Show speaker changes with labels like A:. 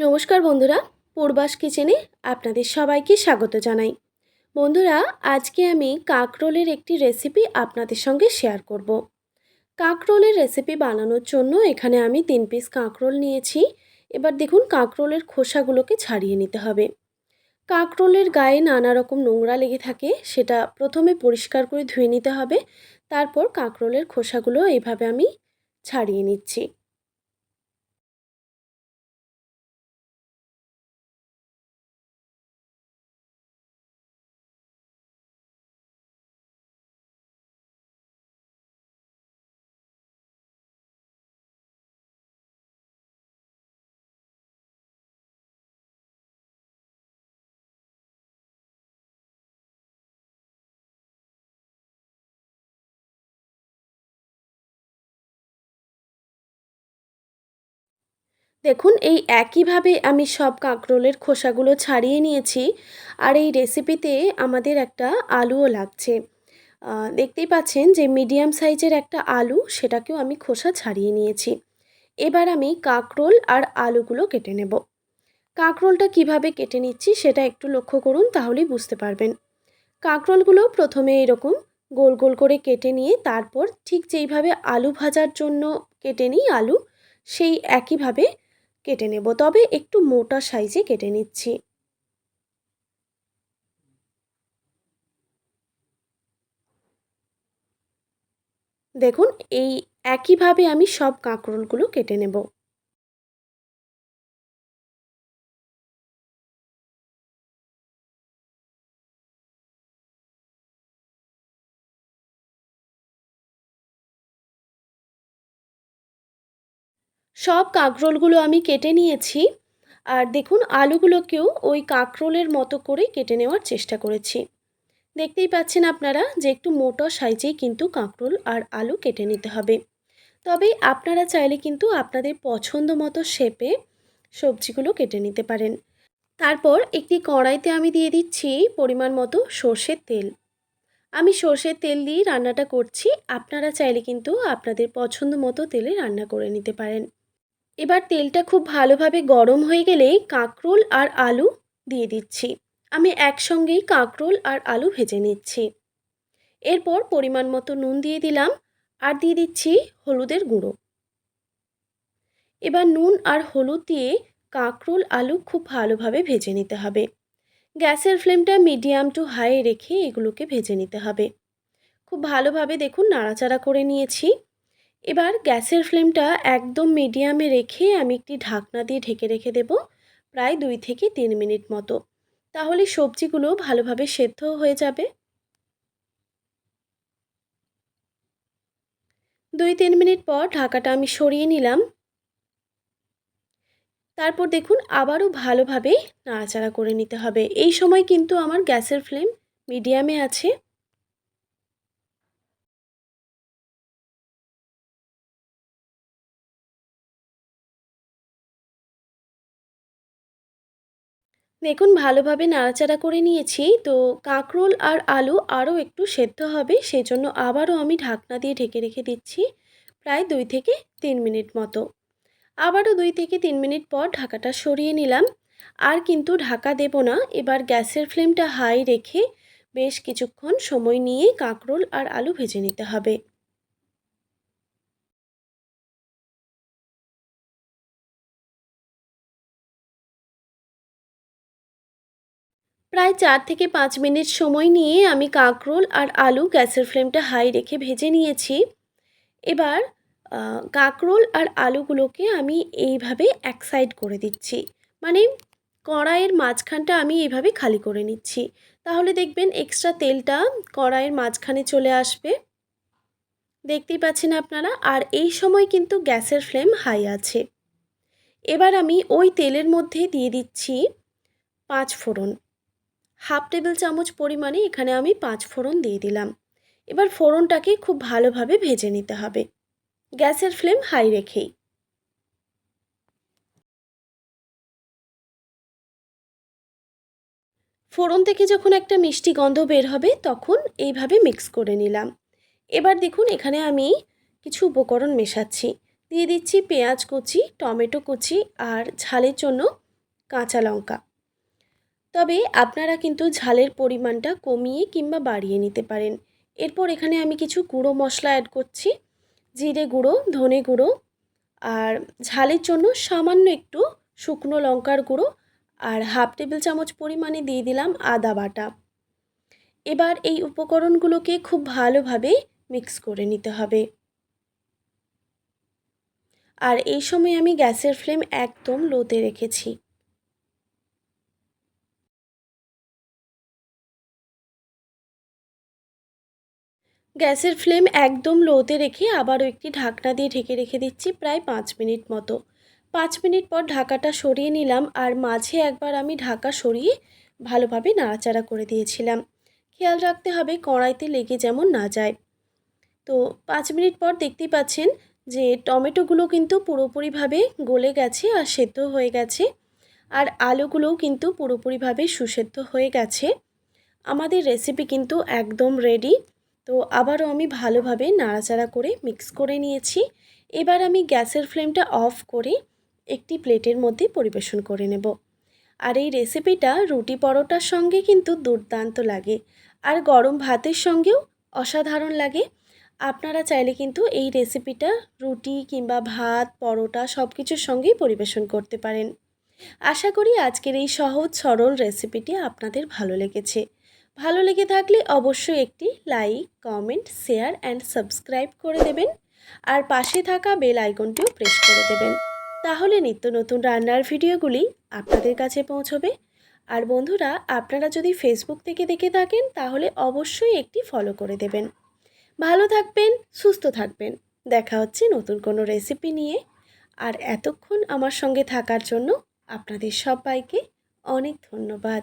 A: নমস্কার বন্ধুরা, পূর্বাস কিচেনে আপনাদের সবাইকে স্বাগত জানাই। বন্ধুরা, আজকে আমি কাঁকরোলের একটি রেসিপি আপনাদের সঙ্গে শেয়ার করব। কাঁকরোলের রেসিপি বানানোর জন্য এখানে আমি তিন পিস কাঁকরোল নিয়েছি। এবার দেখুন, কাঁকরোলের খোসাগুলোকে ছাড়িয়ে নিতে হবে। কাঁকরোলের গায়ে নানা রকম নোংরা লেগে থাকে, সেটা প্রথমে পরিষ্কার করে ধুয়ে নিতে হবে। তারপর কাঁকরোলের খোসাগুলো এইভাবে আমি ছাড়িয়ে নিচ্ছি। দেখুন, এই একইভাবে আমি সব কাঁকরোলের খোসাগুলো ছাড়িয়ে নিয়েছি আর এই রেসিপিতে আমাদের একটা আলুও লাগছে। দেখতেই পাচ্ছেন যে মিডিয়াম সাইজের একটা আলু, সেটাকেও আমি খোসা ছাড়িয়ে নিয়েছি। এবার আমি কাঁকরোল আর আলুগুলো কেটে নেব। কাঁকরোলটা কীভাবে কেটে নিচ্ছি সেটা একটু লক্ষ্য করুন, তাহলেই বুঝতে পারবেন। কাঁকরোলগুলো প্রথমে এরকম গোল গোল করে কেটে নিয়ে তারপর ঠিক যেইভাবে আলু ভাজার জন্য কেটে নিই আলু, সেই একইভাবে কেটে নেব। তবে একটু মোটা সাইজে কেটে নিচ্ছি। দেখুন, এই একইভাবে আমি সব কাঁকরোলগুলো কেটে নেব। সব কাঁকরোলগুলো আমি কেটে নিয়েছি। আর দেখুন, আলুগুলোকেও ওই কাঁকরোলের মতো করে কেটে নেওয়ার চেষ্টা করেছি। দেখতেই পাচ্ছেন আপনারা যে একটু মোটা সাইজেই কিন্তু কাঁকরোল আর আলু কেটে নিতে হবে। তবে আপনারা চাইলে কিন্তু আপনাদের পছন্দ মতো শেপে সবজিগুলো কেটে নিতে পারেন। তারপর একটি কড়াইতে আমি দিয়ে দিচ্ছি পরিমাণ মতো সর্ষের তেল। আমি সর্ষের তেল দিয়ে রান্নাটা করছি। আপনারা চাইলে কিন্তু আপনাদের পছন্দ মতো তেলে রান্না করে নিতে পারেন। এবার তেলটা খুব ভালোভাবে গরম হয়ে গেলেই কাঁকরোল আর আলু দিয়ে দিচ্ছি। আমি একসঙ্গেই কাঁকরোল আর আলু ভেজে নিচ্ছি। এরপর পরিমাণ মতো নুন দিয়ে দিলাম আর দিয়ে দিচ্ছি হলুদের গুঁড়ো। এবার নুন আর হলুদ দিয়ে কাঁকরোল, আলু খুব ভালোভাবে ভেজে নিতে হবে। গ্যাসের ফ্লেমটা মিডিয়াম টু হাই রেখে এগুলোকে ভেজে নিতে হবে। খুব ভালোভাবে দেখুন, নাড়াচাড়া করে নিয়েছি। এবার গ্যাসের ফ্লেমটা একদম মিডিয়ামে রেখে আমি একটি ঢাকনা দিয়ে ঢেকে রেখে দেব প্রায় দুই থেকে তিন মিনিট মতো। তাহলে সবজিগুলো ভালোভাবে সেদ্ধ হয়ে যাবে। দুই তিন মিনিট পর ঢাকাটা আমি সরিয়ে নিলাম। তারপর দেখুন আবারও ভালোভাবে নাড়াচাড়া করে নিতে হবে। এই সময় কিন্তু আমার গ্যাসের ফ্লেম মিডিয়ামে আছে। দেখুন, ভালোভাবে নাড়াচাড়া করে নিয়েছি। তো কাঁকরোল আর আলু আরও একটু সেদ্ধ হবে সেই জন্য আবারও আমি ঢাকনা দিয়ে ঢেকে রেখে দিচ্ছি প্রায় দুই থেকে তিন মিনিট মতো। আবারও দুই থেকে তিন মিনিট পর ঢাকাটা সরিয়ে নিলাম। আর কিন্তু ঢাকা দেব না, এবার গ্যাসের ফ্লেমটা হাই রেখে বেশ কিছুক্ষণ সময় নিয়ে কাঁকরোল আর আলু ভেজে নিতে হবে। প্রায় চার থেকে পাঁচ মিনিট সময় নিয়ে আমি কাঁকরোল আর আলু গ্যাসের ফ্লেমটা হাই রেখে ভেজে নিয়েছি। এবার কাঁকরোল আর আলুগুলোকে আমি এইভাবে এক সাইড করে দিচ্ছি। মানে কড়াইয়ের মাঝখানটা আমি এইভাবে খালি করে নিচ্ছি। তাহলে দেখবেন এক্সট্রা তেলটা কড়াইয়ের মাঝখানে চলে আসবে। দেখতেই পাচ্ছেন আপনারা, আর এই সময় কিন্তু গ্যাসের ফ্লেম হাই আছে। এবার আমি ওই তেলের মধ্যে দিয়ে দিচ্ছি পাঁচ ফোড়ন। হাফ টেবিল চামচ পরিমাণে এখানে আমি পাঁচ ফোড়ন দিয়ে দিলাম। এবার ফোড়নটাকে খুব ভালোভাবে ভেজে নিতে হবে। গ্যাসের ফ্লেম হাই রেখেই। ফোড়ন থেকে যখন একটা মিষ্টি গন্ধ বের হবে, তখন এইভাবে মিক্স করে নিলাম। এবার দেখুন, এখানে আমি কিছু উপকরণ মেশাচ্ছি। দিয়ে দিচ্ছি পেঁয়াজ কুচি, টমেটো কুচি আর ঝালের জন্য কাঁচা লঙ্কা। তবে আপনারা কিন্তু ঝালের পরিমাণটা কমিয়ে কিংবা বাড়িয়ে নিতে পারেন। এরপর এখানে আমি কিছু গুঁড়ো মশলা অ্যাড করছি, জিরে গুঁড়ো, ধনে গুঁড়ো, আর ঝালের জন্য সামান্য একটু শুকনো লঙ্কার গুঁড়ো আর হাফ টেবিল চামচ পরিমাণে দিয়ে দিলাম আদা বাটা। এবার এই উপকরণগুলোকে খুব ভালোভাবে মিক্স করে নিতে হবে। আর এই সময় আমি গ্যাসের ফ্লেম একদম লোতে রেখেছি। গ্যাসের ফ্লেম একদম লোতে রেখে আবারও একটি ঢাকনা দিয়ে ঢেকে রেখে দিচ্ছি প্রায় পাঁচ মিনিট মতো। পাঁচ মিনিট পর ঢাকাটা সরিয়ে নিলাম আর মাঝে একবার আমি ঢাকা সরিয়ে ভালোভাবে নাড়াচাড়া করে দিয়েছিলাম। খেয়াল রাখতে হবে কড়াইতে লেগে যেমন না যায়। তো পাঁচ মিনিট পর দেখতেই পাচ্ছেন যে টমেটোগুলো কিন্তু পুরোপুরিভাবে গলে গেছে আর সেদ্ধ হয়ে গেছে। আর আলুগুলোও কিন্তু পুরোপুরিভাবে সুসেদ্ধ হয়ে গেছে। আমাদের রেসিপি কিন্তু একদম রেডি তো আবারও আমি ভালোভাবে নাড়াচাড়া করে মিক্স করে নিয়েছি। এবার আমি গ্যাসের ফ্লেমটা অফ করে একটি প্লেটের মধ্যে পরিবেশন করে নেব। আর এই রেসিপিটা রুটি পরোটার সঙ্গে কিন্তু দুর্দান্ত লাগে। আর গরম ভাতের সঙ্গেও অসাধারণ লাগে। আপনারা চাইলে কিন্তু এই রেসিপিটা রুটি কিংবা ভাত, পরোটা সব কিছুর সঙ্গেই পরিবেশন করতে পারেন। আশা করি আজকের এই সহজ সরল রেসিপিটি আপনাদের ভালো লেগেছে। ভালো লেগে থাকলে অবশ্যই একটি like comment share and subscribe করে দেবেন। আর পাশে থাকা বেল আইকনটিও প্রেস করে দেবেন। তাহলে নিত্য নতুন রান্নার ভিডিওগুলি আপনাদের কাছে পৌঁছবে। আর বন্ধুরা, আপনারা যদি ফেসবুক থেকে দেখে থাকেন, তাহলে অবশ্যই একটি ফলো করে দেবেন। ভালো থাকবেন, সুস্থ থাকবেন। দেখা হচ্ছে নতুন কোনো রেসিপি নিয়ে। আর এতক্ষণ আমার সঙ্গে থাকার জন্য আপনাদের সবাইকে অনেক ধন্যবাদ।